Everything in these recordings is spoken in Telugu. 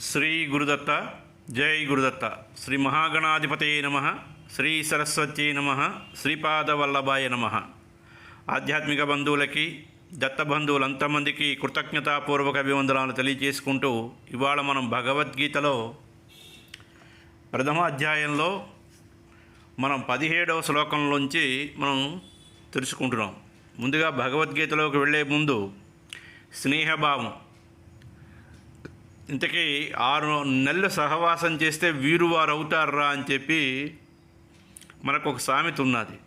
శ్రీ గురుదత్త జై గురుదత్త. శ్రీ మహాగణాధిపతయ నమ. శ్రీ సరస్వతి నమ. శ్రీపాదవల్లభాయ నమ. ఆధ్యాత్మిక బంధువులకి దత్త బంధువులంతమందికి కృతజ్ఞతాపూర్వక అభివందనాలు తెలియజేసుకుంటూ ఇవాళ మనం భగవద్గీతలో ప్రథమ అధ్యాయంలో మనం పదిహేడవ శ్లోకంలోంచి మనం తెలుసుకుంటున్నాం. ముందుగా భగవద్గీతలోకి వెళ్ళే ముందు స్నేహభావం. ఇంతకీ ఆరు నెలలు సహవాసం చేస్తే వీరు వారు అవుతారా అని చెప్పి మనకు ఒక సామెత ఉన్నది.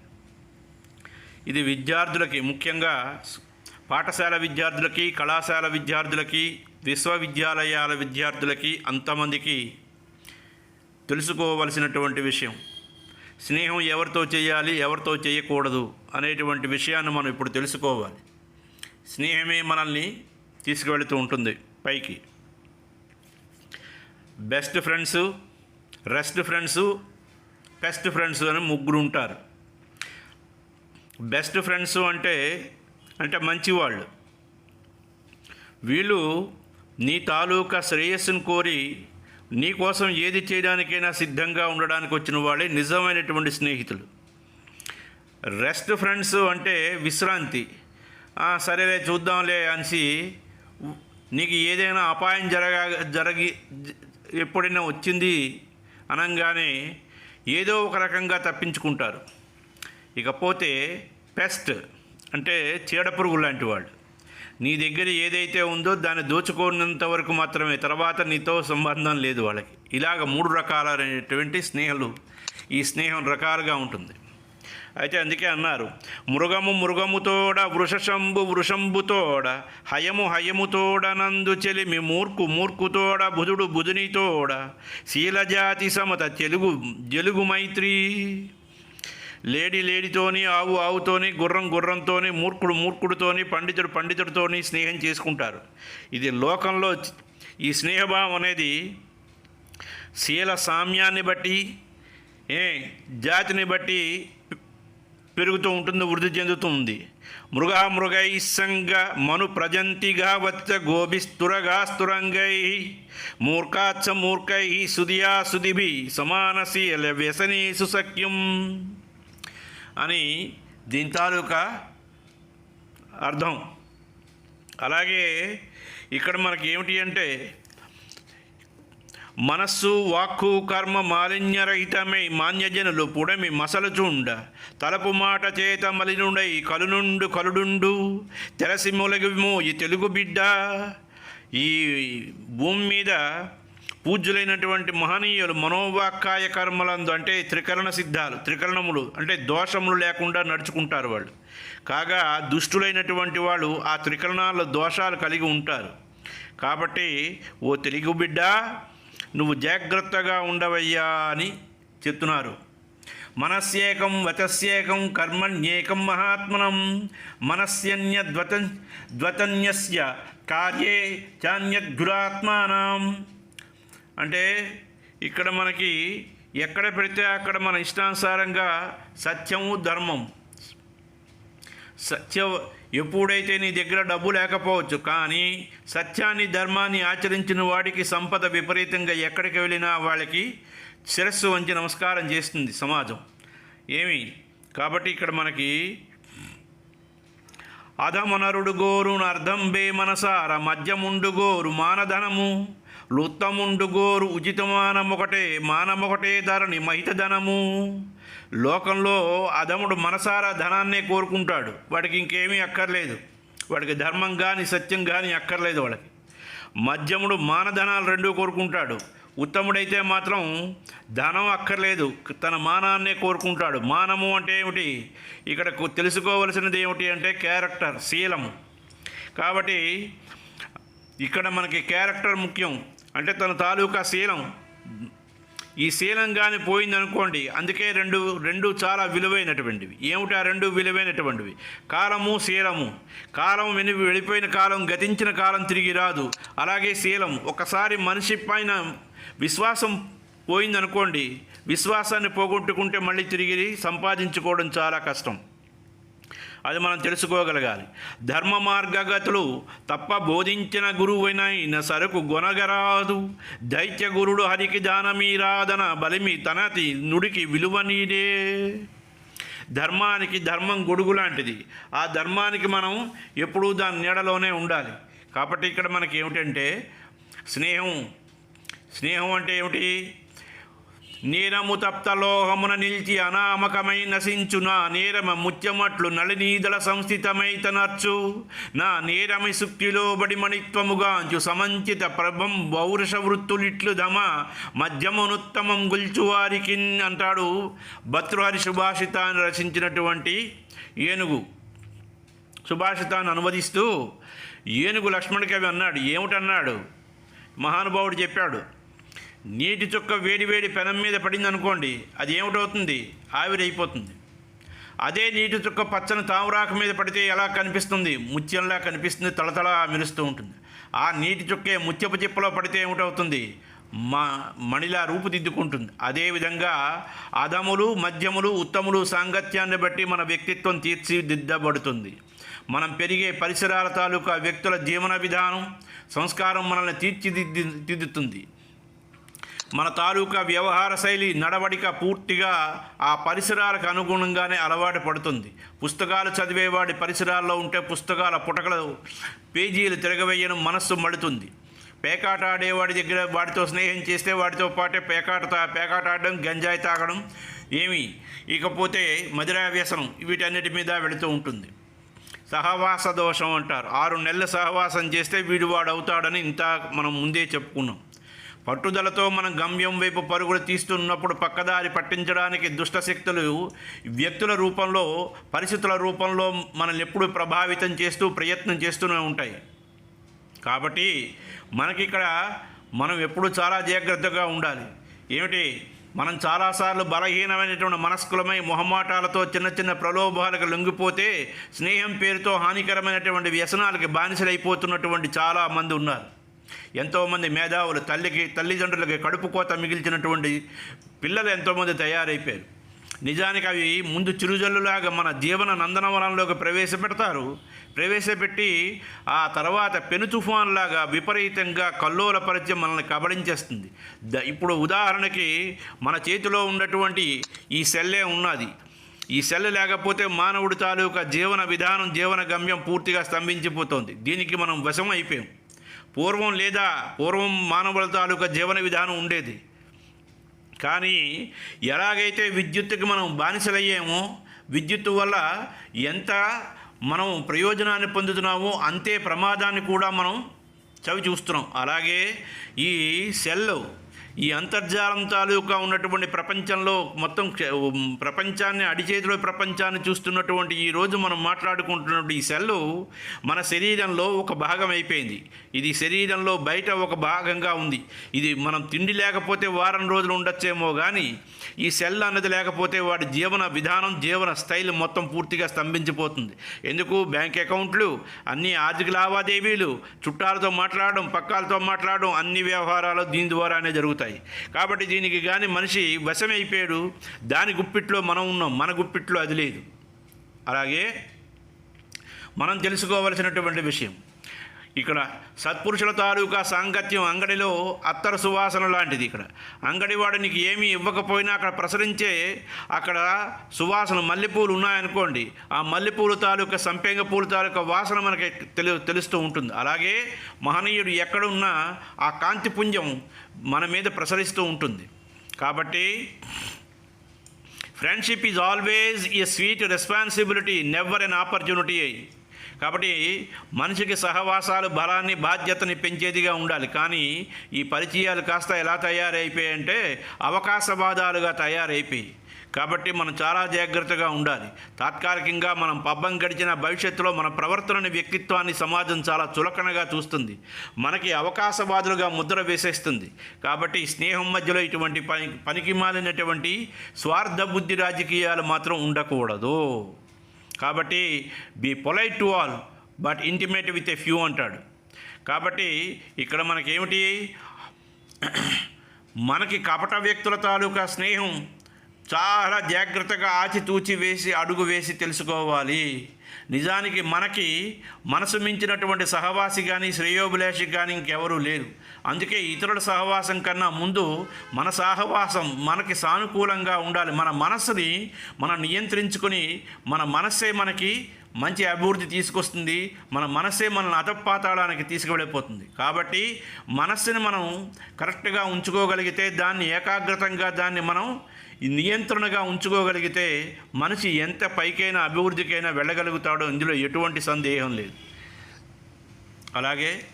ఇది విద్యార్థులకి ముఖ్యంగా పాఠశాల విద్యార్థులకి కళాశాల విద్యార్థులకి విశ్వవిద్యాలయాల విద్యార్థులకి అంతమందికి తెలుసుకోవలసినటువంటి విషయం. స్నేహం ఎవరితో చేయాలి ఎవరితో చేయకూడదు అనేటువంటి విషయాన్ని మనం ఇప్పుడు తెలుసుకోవాలి. స్నేహమే మనల్ని తీసుకువెళుతూ ఉంటుంది పైకి. Best friends rest friends best friends అని ముగ్గురు ఉంటారు. బెస్ట్ ఫ్రెండ్స్ అంటే అంటే మంచివాళ్ళు. వీళ్ళు నీ తాలూకా శ్రేయస్సును కోరి నీ కోసం ఏది చేయడానికైనా సిద్ధంగా ఉండడానికి వచ్చిన వాళ్ళే నిజమైనటువంటి స్నేహితులు. రెస్ట్ ఫ్రెండ్స్ అంటే విశ్రాంతి. సరేలే చూద్దాంలే అనిసి నీకు ఏదైనా అపాయం జరగా జరిగి జ- ఎప్పుడైనా వచ్చింది అనగానే ఏదో ఒక రకంగా తప్పించుకుంటారు. ఇకపోతే పెస్ట్ అంటే చీడపురుగు లాంటి వాళ్ళు. నీ దగ్గర ఏదైతే ఉందో దాన్ని దోచుకున్నంత వరకు మాత్రమే తర్వాత నీతో సంబంధం లేదు వాళ్ళకి. ఇలాగ మూడు రకాలైనటువంటి స్నేహాలు ఈ స్నేహం రకాలుగా ఉంటుంది. అయితే అందుకే అన్నారు మృగము మృగముతోడ వృషశంభు వృషంభుతోడ హయము హయముతోడ నందు చెలిమి మూర్ఖు మూర్ఖుతోడ బుధుడు బుధునితోడ శీలజాతి సమత తెలుగు తెలుగు మైత్రి. లేడి లేడితోని ఆవు ఆవుతోని గుర్రం గుర్రంతోని మూర్ఖుడు మూర్ఖుడితోని పండితుడు పండితుడితోని స్నేహం చేసుకుంటారు. ఇది లోకంలో ఈ స్నేహభావం అనేది శీల సామ్యాన్ని బట్టి ఏ జాతిని బట్టి పెరుగుతూ ఉంటుంది వృద్ధి చెందుతుంది మృగా మృగై సంగ మను ప్రజంతిగా వచ్చ గోభిస్తురగా స్తురంగై మూర్ఖాచ మూర్ఖై సుదియా సుదిభి సమానశీల వ్యసనీ సుసఖ్యం అని దీని తాలూకా అర్థం. అలాగే ఇక్కడ మనకి ఏమిటి అంటే మనస్సు వాక్కు కర్మ మాలిన్యరహితమై మాన్యజనులు పుడమి మసలుచుండ. తలపు మాట చేత మలినుండై కలునుండు కలుడుండు. తెరసి మొలగిమో ఈ తెలుగు బిడ్డ. ఈ భూమి మీద పూజ్యులైనటువంటి మహనీయులు మనోవాక్కాయ కర్మలందు అంటే త్రికరణ సిద్ధాలు త్రికరణములు అంటే దోషములు లేకుండా నడుచుకుంటారు వాళ్ళు. కాగా దుష్టులైనటువంటి వాళ్ళు ఆ త్రికరణాల దోషాలు కలిగి ఉంటారు. కాబట్టి ఓ తెలుగు బిడ్డ నువ్వు జాగ్రత్తగా ఉండవయ్యా అని చెప్తున్నారు. మనస్యేకం వచస్యేకం కర్మణ్యేకం మహాత్మనం. మనస్యన్యద్వత ద్వతన్యస్య కార్యే చాన్యద్గురాత్మానం. అంటే ఇక్కడ మనకి ఎక్కడ పెడితే అక్కడ మన ఇష్టానుసారంగా సత్యము ధర్మం సత్య ఎప్పుడైతే నీ దగ్గర డబ్బు లేకపోవచ్చు కానీ సత్యాన్ని ధర్మాన్ని ఆచరించిన వాడికి సంపద విపరీతంగా ఎక్కడికి వెళ్ళినా వాళ్ళకి శిరస్సు వంచి నమస్కారం చేస్తుంది సమాజం. ఏమి? కాబట్టి ఇక్కడ మనకి అధమనరుడు గోరు అర్ధం బే మనసార మద్యముండు గోరు మానధనము. లుత్తముండుగోరు ఉచితమానమొకటే మానమొకటే ధరని మహితధనము లోకంలో అధముడు మనసారా ధనాన్నే కోరుకుంటాడు. వాడికి ఇంకేమీ అక్కర్లేదు. వాడికి ధర్మం కానీ సత్యం కానీ అక్కర్లేదు వాడికి. మధ్యముడు మానధనాలు రెండూ కోరుకుంటాడు. ఉత్తముడైతే మాత్రం ధనం అక్కర్లేదు. తన మానాన్నే కోరుకుంటాడు. మానము అంటే ఏమిటి? ఇక్కడ తెలుసుకోవలసినది ఏమిటి అంటే క్యారెక్టర్ శీలము. కాబట్టి ఇక్కడ మనకి క్యారెక్టర్ ముఖ్యం. అంటే తన తాలూకా శీలం. ఈ శీలం కానీ పోయిందనుకోండి అందుకే రెండు రెండు చాలా విలువైనటువంటివి. ఏమిటి ఆ రెండు విలువైనటువంటివి? కాలము శీలము. కాలం వెను వెళ్ళిపోయిన కాలం గతించిన కాలం తిరిగి రాదు. అలాగే శీలం ఒకసారి మనిషి పైన విశ్వాసం పోయిందనుకోండి విశ్వాసాన్ని పోగొట్టుకుంటే మళ్ళీ తిరిగి సంపాదించుకోవడం చాలా కష్టం. అది మనం తెలుసుకోగలగాలి. ధర్మ మార్గగతులు తప్ప బోధించిన గురువైన సరుకు గొనగరాదు. దైత్య గురుడు హరికి దానమీరాధన బలిమి తనతి నుడికి విలువ నీడే. ధర్మానికి ధర్మం గొడుగు లాంటిది. ఆ ధర్మానికి మనం ఎప్పుడూ దాని నీడలోనే ఉండాలి. కాబట్టి ఇక్కడ మనకి ఏమిటంటే స్నేహం. స్నేహం అంటే ఏమిటి? నీరము తప్తలోహమున నిలిచి అనామకమై నశించునా నేరమ ముత్యమట్లు నళినీదల సంస్థితమై తనర్చు. నా నేరమి సుక్తిలోబడి మణిత్వముగాంచు సమంచిత ప్రభం పౌరుష వృత్తులిట్లు దమ మధ్యమునుత్తమం గుల్చువారికి అంటాడు భతృహరి సుభాషితాన్ని రచించినటువంటి ఏనుగు. సుభాషితాన్ని అనువదిస్తూ ఏనుగు లక్ష్మణ్ కవి అన్నాడు ఏమిటన్నాడు? మహానుభావుడు చెప్పాడు నీటి చుక్క వేడివేడి పెనం మీద పడింది అనుకోండి అది ఏమిటవుతుంది? ఆవిరైపోతుంది. అదే నీటి చుక్క పచ్చని తామరాకు మీద పడితే ఎలా కనిపిస్తుంది? ముత్యంలా కనిపిస్తుంది తలతల మెరుస్తూ ఉంటుంది. ఆ నీటి చుక్కే ముత్యపు చిప్పలో పడితే ఏమిటవుతుంది? మా మణిలా రూపుదిద్దుకుంటుంది. అదేవిధంగా అదములు మధ్యములు ఉత్తములు సాంగత్యాన్ని బట్టి మన వ్యక్తిత్వం తీర్చిదిద్దబడుతుంది. మనం పెరిగే పరిసరాల తాలూకా వ్యక్తుల జీవన విధానం సంస్కారం మనల్ని తీర్చిదిద్ది దిద్దుతుంది మన తాలూకా వ్యవహార శైలి నడవడిక పూర్తిగా ఆ పరిసరాలకు అనుగుణంగానే అలవాటు పడుతుంది. పుస్తకాలు చదివేవాడి పరిసరాల్లో ఉంటే పుస్తకాల పుటకలు పేజీలు తిరగవేయడం మనస్సు మడుతుంది. పేకాట ఆడేవాడి దగ్గర వాడితో స్నేహం చేస్తే వాడితో పాటే పేకాట పేకాట ఆడడం గంజాయి తాగడం ఏమి. ఇకపోతే మదిరా వ్యసనం వీటన్నిటి మీద వెళుతూ ఉంటుంది. సహవాస దోషం అంటారు. ఆరు నెలల సహవాసం చేస్తే వీడు వాడు అవుతాడని ఇంత మనం ముందే చెప్పుకున్నాం. పట్టుదలతో మనం గమ్యం వైపు పరుగులు తీస్తున్నప్పుడు పక్కదారి పట్టించడానికి దుష్టశక్తులు వ్యక్తుల రూపంలో పరిస్థితుల రూపంలో మనల్ని ఎప్పుడూ ప్రభావితం చేస్తూ ప్రయత్నం చేస్తూనే ఉంటాయి. కాబట్టి మనకిక్కడ మనం ఎప్పుడు చాలా జాగ్రత్తగా ఉండాలి. ఏమిటి? మనం చాలాసార్లు బలహీనమైనటువంటి మనస్కులమై మొహమాటాలతో చిన్న చిన్న ప్రలోభాలకు లొంగిపోతే స్నేహం పేరుతో హానికరమైనటువంటి వ్యసనాలకి బానిసలైపోతున్నటువంటి చాలా మంది ఉన్నారు. ఎంతోమంది మేధావులు తల్లికి తల్లిదండ్రులకి కడుపు కోత మిగిల్చినటువంటి పిల్లలు ఎంతోమంది తయారైపోయారు. నిజానికి అవి ముందు చిరుజల్లులాగా మన జీవన నందనవనంలోకి ప్రవేశపెడతారు. ప్రవేశపెట్టి ఆ తర్వాత పెను తుఫాన్లాగా విపరీతంగా కల్లోలపరిచి మనల్ని కబళించేస్తుంది. ద ఇప్పుడు ఉదాహరణకి మన చేతిలో ఉన్నటువంటి ఈ సెల్లే ఉన్నది. ఈ సెల్ లేకపోతే మానవుడి తాలూకా జీవన విధానం జీవన గమ్యం పూర్తిగా స్తంభించిపోతుంది. దీనికి మనం వశం అయిపోయాం. పూర్వం లేదా పూర్వం మానవుల తాలూకా జీవన విధానం ఉండేది. కానీ ఎలాగైతే విద్యుత్తుకి మనం బానిసలయ్యామో విద్యుత్తు వల్ల ఎంత మనం ప్రయోజనాన్ని పొందుతున్నామో అంతే ప్రమాదాన్ని కూడా మనం చవి చూస్తున్నాం అలాగే ఈ సెల్ ఈ అంతర్జాలం తాలూకా ఉన్నటువంటి ప్రపంచంలో మొత్తం క్ష- ప్రపంచాన్ని అడిచేతిలో ప్రపంచాన్ని చూస్తున్నటువంటి ఈ రోజు మనం మాట్లాడుకుంటున్నటువంటి ఈ సెల్లు మన శరీరంలో ఒక భాగం అయిపోయింది. ఇది శరీరంలో బయట ఒక భాగంగా ఉంది. ఇది మనం తిండి లేకపోతే వారం రోజులు ఉండొచ్చేమో కానీ ఈ సెల్ అన్నది లేకపోతే వాడి జీవన విధానం జీవన స్టైల్ మొత్తం పూర్తిగా స్తంభించిపోతుంది. ఎందుకు? బ్యాంక్ అకౌంట్లు అన్ని ఆర్థిక లావాదేవీలు చుట్టాలతో మాట్లాడడం పక్కాలతో మాట్లాడడం అన్ని వ్యవహారాలు దీని ద్వారానే జరుగుతాయి. కాబట్టి దీనికి కానీ మనిషి వశమైపోయాడు. దాని గుప్పిట్లో మనం ఉన్నాం. మన గుప్పిట్లో అది లేదు. అలాగే మనం తెలుసుకోవలసినటువంటి విషయం. ఇక్కడ సత్పురుషుల తాలూకా సాంగత్యం అంగడిలో అత్తర సువాసన లాంటిది ఇక్కడ. అంగడివాడు నీకు ఏమీ ఇవ్వకపోయినా అక్కడ ప్రసరించే అక్కడ సువాసన మల్లెపూలు ఉన్నాయనుకోండి. ఆ మల్లెపూలు తాలూకా సంపెంగ పూల తాలూకా వాసన మనకి తెలు తెలుస్తూ ఉంటుంది. అలాగే మహనీయుడు ఎక్కడున్నా ఆ కాంతి పుంజం మన మీద ప్రసరిస్తూ ఉంటుంది. కాబట్టి friendship is always a sweet responsibility never an opportunity కాబట్టి మనిషికి సహవాసాలు బలాన్ని బాధ్యతని పెంచేదిగా ఉండాలి. కానీ ఈ పరిచయాలు కాస్త ఎలా తయారైపోయాయంటే అవకాశవాదాలుగా తయారైపోయి కాబట్టి మనం చాలా జాగ్రత్తగా ఉండాలి. తాత్కాలికంగా మనం పబ్బం గడిచిన భవిష్యత్తులో మన ప్రవర్తనని వ్యక్తిత్వాన్ని సమాజం చాలా చులకనగా చూస్తుంది. మనకి అవకాశవాదులుగా ముద్ర వేసేస్తుంది. కాబట్టి స్నేహం మధ్యలో ఇటువంటి పని పనికి మాలినటువంటి స్వార్థ బుద్ధి రాజకీయాలు మాత్రం ఉండకూడదు. కాబట్టి be polite to all but intimate with a few అంటాడు. కాబట్టి ఇక్కడ మనకేమిటి? మనకి కపట వ్యక్తుల తాలూకా స్నేహం చాలా జాగ్రత్తగా ఆచితూచి వేసి అడుగు వేసి తెలుసుకోవాలి. నిజానికి మనకి మనసు మించినటువంటి సహవాసి కానీ శ్రేయోభిలాషి కానీ ఇంకెవరూ లేరు. అందుకే ఇతరుల సహవాసం కన్నా ముందు మన సహవాసం మనకి సానుకూలంగా ఉండాలి. మన మనస్సుని మనం నియంత్రించుకొని మన మనస్సే మనకి మంచి అభివృద్ధి తీసుకొస్తుంది. మన మనస్సే మనల్ని అతపాతాళానికి తీసుకువెళ్ళిపోతుంది. కాబట్టి మనస్సుని మనం కరెక్ట్గా ఉంచుకోగలిగితే దాన్ని ఏకాగ్రతంగా దాన్ని మనం నియంత్రణగా ఉంచుకోగలిగితే మనిషి ఎంత పైకైనా అభివృద్ధికైనా వెళ్ళగలుగుతాడో ఇందులో ఎటువంటి సందేహం లేదు. అలాగే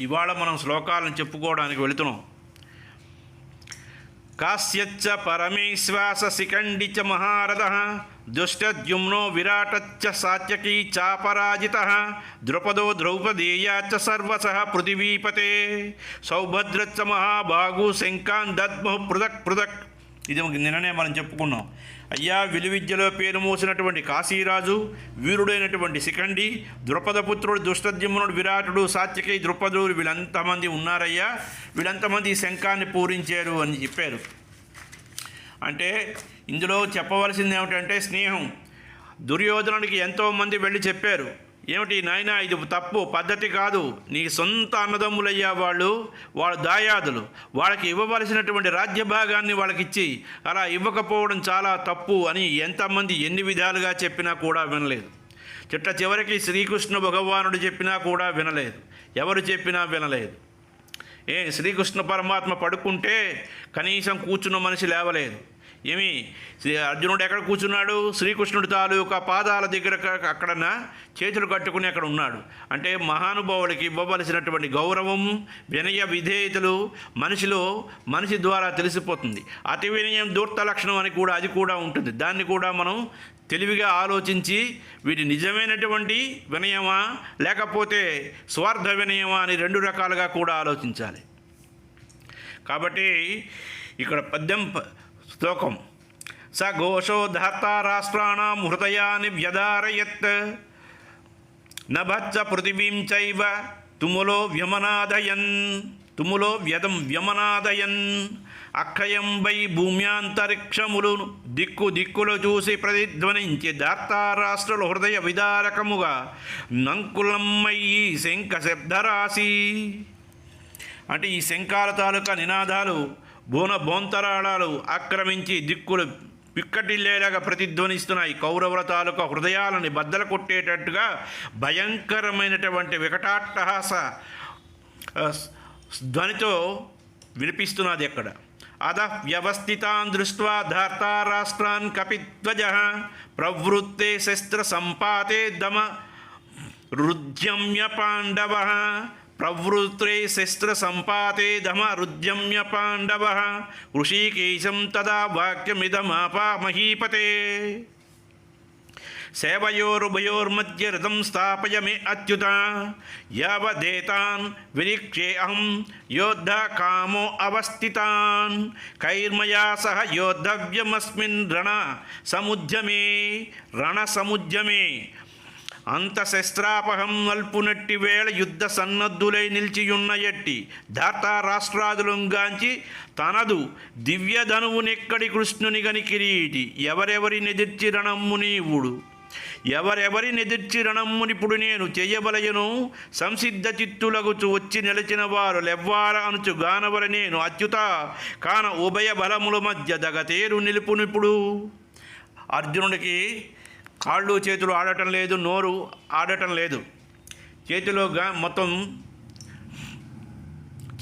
ఇవాళ మనం శ్లోకాలను చెప్పుకోవడానికి వెళుతున్నాం. కాశ్యచ్చ పరమేశ్వాస శిఖండి చ మహారథ దుష్టద్యుమ్నో విరాటచ్చ సాత్యకీ చాపరాజిత ద్రుపదో ద్రౌపదేయాచ్చ సర్వస పృథివీపతే సౌభద్రచ్చ మహాభాగు శంకాన్ దద్మ పృథక్ పృథక్ ఇది నిన్ననే మనం చెప్పుకున్నాం. అయ్యా విలువిద్యలో పేరు మోసినటువంటి కాశీరాజు వీరుడైనటువంటి శిఖండి ద్రుపదపుత్రుడు దుష్టద్యుమ్నుడు విరాటుడు సాత్యకి ద్రుపదుడు వీళ్ళంతమంది ఉన్నారయ్యా. వీళ్ళంతమంది ఈ శంఖాన్ని పూరించారు అని చెప్పారు. అంటే ఇందులో చెప్పవలసింది ఏమిటంటే స్నేహం. దుర్యోధనుడికి ఎంతోమంది వెళ్ళి చెప్పారు. ఏమిటి నాయన ఇది తప్పు పద్ధతి కాదు. నీ సొంత అన్నదమ్ములయ్యా వాళ్ళు వాళ్ళు దాయాదులు. వాళ్ళకి ఇవ్వవలసినటువంటి రాజ్య భాగాన్ని వాళ్ళకిచ్చి అలా ఇవ్వకపోవడం చాలా తప్పు అని ఎంతమంది ఎన్ని విధాలుగా చెప్పినా కూడా వినలేదు. చిట్ట చివరికి శ్రీకృష్ణ భగవానుడు చెప్పినా కూడా వినలేదు. ఎవరు చెప్పినా వినలేదు. ఏ శ్రీకృష్ణ పరమాత్మ పడుకుంటే కనీసం కూర్చున్న మనిషి లేవలేదు. ఏమి? శ్రీ అర్జునుడు ఎక్కడ కూర్చున్నాడు? శ్రీకృష్ణుడి తాలూకా పాదాల దగ్గర అక్కడ అక్కడన చేతులు కట్టుకుని అక్కడ ఉన్నాడు. అంటే మహానుభావుడికి ఇవ్వవలసినటువంటి గౌరవం వినయ విధేయతలు మనిషిలో మనిషి ద్వారా తెలిసిపోతుంది. అతి వినయం దూర్త లక్షణం అని కూడా అది కూడా ఉంటుంది. దాన్ని కూడా మనం తెలివిగా ఆలోచించి వీటి నిజమైనటువంటి వినయమా లేకపోతే స్వార్థ వినయమా అని రెండు రకాలుగా కూడా ఆలోచించాలి. కాబట్టి ఇక్కడ పద్యం ప- శ్లోకం. స ఘోషో ధాతా హృదయాన్ని వ్యధారయత్. నభచ్చ పృథివీం చైవ తుములో వ్యమనాదయన్. తుములో వ్యదం వ్యమనాదయన్. అక్షయం వై భూమ్యాంతరిక్షములు దిక్కు దిక్కులు చూసి ప్రతిధ్వనించి దార్తారాష్ట్రుల హృదయ విదారకముగా నంకులమ్మయ్యి శంఖ శబ్దరాశి. అంటే ఈ శంఖాల తాలూకా నినాదాలు బోన బోంతరాళాలు ఆక్రమించి దిక్కులు పిక్కటిల్లేలాగా ప్రతిధ్వనిస్తున్నాయి. కౌరవుల తాలూకా హృదయాలని బద్దలు కొట్టేటట్టుగా భయంకరమైనటువంటి వికటాట్టహాస ధ్వనితో వినిపిస్తున్నది అక్కడ అధ వ్యవస్థితాన్ దృష్ట్వా ధార్తారాష్ట్రాన్ కపిధ్వజ ప్రవృత్తే శస్త్ర సంపాతే దమ రుద్యమ్య పాండవ ప్రవృత్రే శస్త్ర సంపాతే ధమ రుద్యమ్య పాండవ ఋషికేశం తదా వాక్యమిదమాపా మహీపతే సేవయోరుభయోర్మధ్య రథం స్థాపయ మే అచ్యుత యావదేతాన్ విరీక్షే అహం యోద్ధ కామో అవస్థితాన్ కైర్మయా సహ యోద్ధవ్యమస్మిన్ అంత శస్త్రాపహం నల్పునట్టి వేళ యుద్ధ సన్నద్ధులై నిలిచియున్న ఎట్టి ధాతా రాష్ట్రాదులంగాంచి తనదు దివ్యధనువునెక్కడి కృష్ణుని గని కిరీటి ఎవరెవరి నెదిర్చి రణమ్ము నీవుడు? ఎవరెవరి నెదిర్చి రణమ్మునిప్పుడు నేను చెయ్యబలయను సంసిద్ధ చిత్తులగుచు వచ్చి నిలిచిన వారు లెవ్వార అనుచు గానవర నేను అత్యుత కాన ఉభయ బలముల మధ్య దగతేరు నిలుపునిప్పుడు. అర్జునుడికి కాళ్ళు చేతులు ఆడటం లేదు నోరు ఆడటం లేదు. చేతిలో గా మొత్తం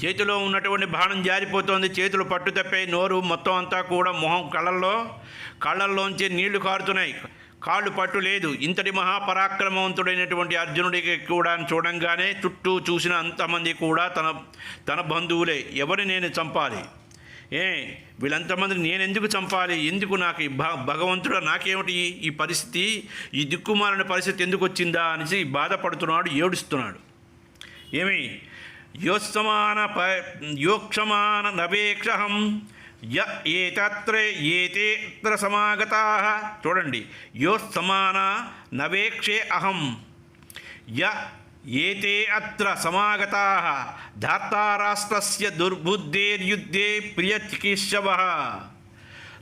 చేతిలో ఉన్నటువంటి బాణం జారిపోతోంది. చేతులు పట్టు తప్పే నోరు మొత్తం అంతా కూడా మొహం కళ్ళల్లో కళ్ళల్లోంచి నీళ్ళు కారుతున్నాయి. కాళ్ళు పట్టు లేదు. ఇంతటి మహాపరాక్రమవంతుడైనటువంటి అర్జునుడికి కూడా చూడంగానే చుట్టూ చూసిన అంతమంది కూడా తన తన బంధువులే. ఎవరిని నేను చంపాలి? ఏ వీళ్ళంతమందిని నేను ఎందుకు చంపాలి? ఎందుకు నాకు ఈ భ భగవంతుడు నాకేమిటి ఈ పరిస్థితి? ఈ దిక్కుమాలిన పరిస్థితి ఎందుకు వచ్చిందా అనేసి బాధపడుతున్నాడు ఏడుస్తున్నాడు. ఏమి? యోత్సమాన ప యోక్షమాన నవేక్షహం య ఏతత్రే ఏతేత్ర సమాగత. చూడండి. యోత్సమాన నవేక్షే అహం. య ఏతే అత్ర సమాగతా ధాతారాష్ట్రస్య దుర్బుద్ధేర్యుద్ధే ప్రియచికిత్సవ.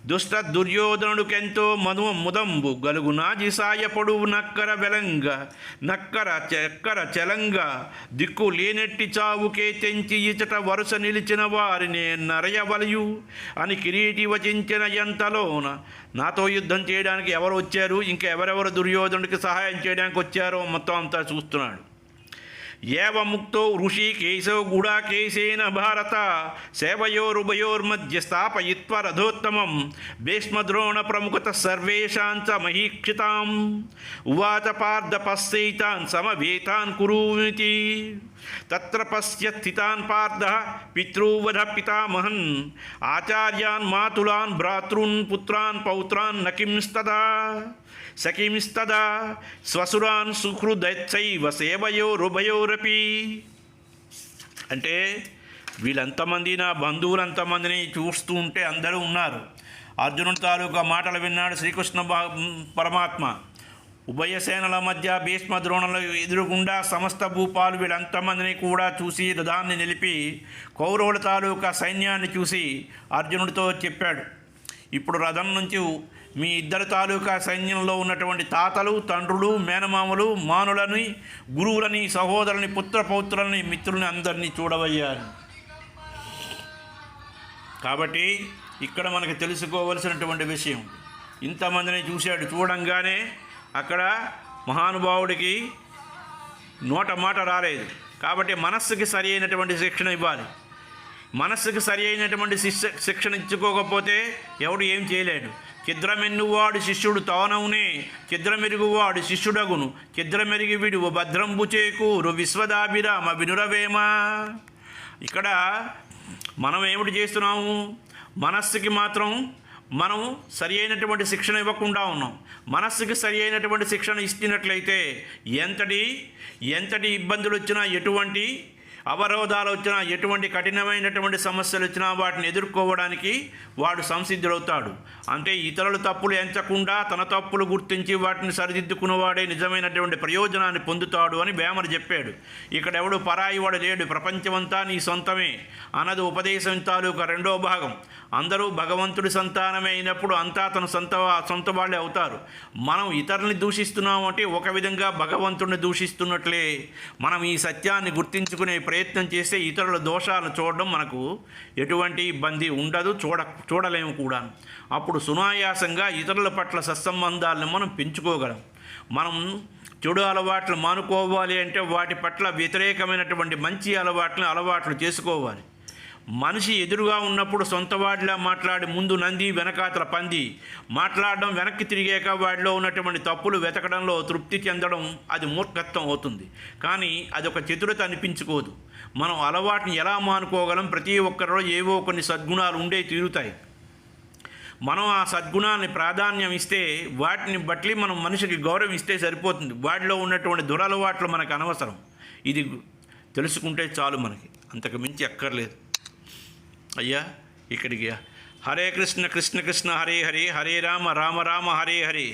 దుష్ట దుర్యోధనుడుకెంతో మధు ముదంబు గలుగు నాజి పొడువు నక్కర వెలంగ నక్కర చక్కర చలంగ దిక్కు లేనెట్టి చావుకే తెంచి ఇచట వరుస నిలిచిన వారినే నరయవలయు అని కిరీటి వచించిన ఎంతలోన నాతో యుద్ధం చేయడానికి ఎవరు వచ్చారు? ఇంకా ఎవరెవరు దుర్యోధనుడికి సహాయం చేయడానికి వచ్చారో మొత్తం అంతా చూస్తున్నాడు. ఏవముక్తో ఋషి కేశవ గూఢాకేశేన భారత సేవయోరుభయోర్మధ్య స్థాపయిత్వ రథోత్తమం భీష్మద్రోణ ప్రముఖత సర్వేషాం చ మహీక్షితాం. ఉవాచ పార్థపశ్చైతాన్ సమవేతాన్ కురూమితి. తత్ర పశ్య స్థితాన్ పార్థ పితృవధ పితామహన్. ఆచార్యాన్ మాతులాన్ భ్రాతృన్ పుత్రాన్ పౌత్రాన్ నకింస్తదా. సఖింస్తదా స్వసురాన్ సుహృదైవ సేవయోరుభయోరపి అంటే వీళ్ళంతమంది నా బంధువులంతమందిని చూస్తూ ఉంటే అందరూ ఉన్నారు. అర్జునుడి తాలూకా మాటలు విన్నాడు శ్రీకృష్ణ భా- పరమాత్మ. ఉభయ సేనల మధ్య భీష్మ ద్రోణుల ఎదురుగుండా సమస్త భూపాలు వీళ్ళంతమందిని కూడా చూసి రథాన్ని నిలిపి కౌరవుల తాలూకా సైన్యాన్ని చూసి అర్జునుడితో చెప్పాడు. ఇప్పుడు రథం నుంచి మీ ఇద్దరు తాలూకా సైన్యంలో ఉన్నటువంటి తాతలు తండ్రులు మేనమామలు మానులని గురువులని సహోదరుని పుత్రపౌత్రులని మిత్రులని అందరినీ చూడవయ్యారు కాబట్టి ఇక్కడ మనకు తెలుసుకోవలసినటువంటి విషయం. ఇంతమందిని చూశాడు చూడంగానే అక్కడ మహానుభావుడికి నోట మాట రాలేదు. కాబట్టి మనస్సుకి సరి అయినటువంటి శిక్షణ ఇవ్వాలి. మనస్సుకి సరి అయినటువంటి శిక్ష శిక్షణ ఇచ్చుకోకపోతే ఎవడు ఏం చేయలేడు. చిద్రమెన్నువాడు శిష్యుడు తోనవునే చిద్రమెరుగువాడు శిష్యుడగును. చిద్రమెరిగి విడువు భద్రంబు చేకూరు విశ్వదాభిరామ వినురవేమా? ఇక్కడ మనం ఏమిటి చేస్తున్నాము? మనస్సుకి మాత్రం మనం సరి అయినటువంటి శిక్షణ ఇవ్వకుండా ఉన్నాం. మనస్సుకి సరి అయినటువంటి శిక్షణ ఇచ్చినట్లయితే ఎంతటి ఎంతటి ఇబ్బందులు వచ్చినా ఎటువంటి అవరోధాలు వచ్చినా ఎటువంటి కఠినమైనటువంటి సమస్యలు వచ్చినా వాటిని ఎదుర్కోవడానికి వాడు సంసిద్ధుడవుతాడు. అంటే ఇతరుల తప్పులు ఎంచకుండా తన తప్పులు గుర్తించి వాటిని సరిదిద్దుకున్నవాడే నిజమైనటువంటి ప్రయోజనాన్ని పొందుతాడు అని వేమన చెప్పాడు. ఇక్కడ ఎవడు పరాయి వాడు లేడు. ప్రపంచమంతా నీ సొంతమే అన్నది ఉపదేశం తాలూకా రెండో భాగం. అందరూ భగవంతుడి సంతానమే అయినప్పుడు అంతా తన సొంత సొంత వాళ్ళే అవుతారు. మనం ఇతరుల్ని దూషిస్తున్నాం అంటే ఒక విధంగా భగవంతుడిని దూషిస్తున్నట్లే. మనం ఈ సత్యాన్ని గుర్తించుకునే ప్రయత్నం చేస్తే ఇతరుల దోషాలు చూడడం మనకు ఎటువంటి ఇబ్బంది ఉండదు చూడ చూడలేము కూడా అప్పుడు సునాయాసంగా ఇతరుల పట్ల సత్సంబంధాలను మనం పెంచుకోగలం. మనం చెడు అలవాట్లు మానుకోవాలి అంటే వాటి పట్ల వ్యతిరేకమైనటువంటి మంచి అలవాట్లను అలవాట్లు చేసుకోవాలి. మనిషి ఎదురుగా ఉన్నప్పుడు సొంత వాడిలా మాట్లాడి ముందు నంది వెనకాతల పంది. మాట్లాడడం వెనక్కి తిరిగాక వాడిలో ఉన్నటువంటి తప్పులు వెతకడంలో తృప్తి చెందడం అది మూర్ఖత్వం అవుతుంది. కానీ అది ఒక చతురత అనిపించుకోదు. మనం అలవాటుని ఎలా మానుకోగలం? ప్రతి ఒక్కరిలో ఏవో కొన్ని సద్గుణాలు ఉండే తీరుతాయి. మనం ఆ సద్గుణాన్ని ప్రాధాన్యం ఇస్తే వాటిని బట్టి మనం మనిషికి గౌరవం ఇస్తే సరిపోతుంది. వాటిలో ఉన్నటువంటి దురలవాట్లు మనకు అనవసరం. ఇది తెలుసుకుంటే చాలు మనకి. అంతకు మించి అక్కర్లేదు. అయ్యా ఇక్కడికి హరే కృష్ణ కృష్ణ కృష్ణ హరే హరే హరే రామ రామ రామ హరే హరే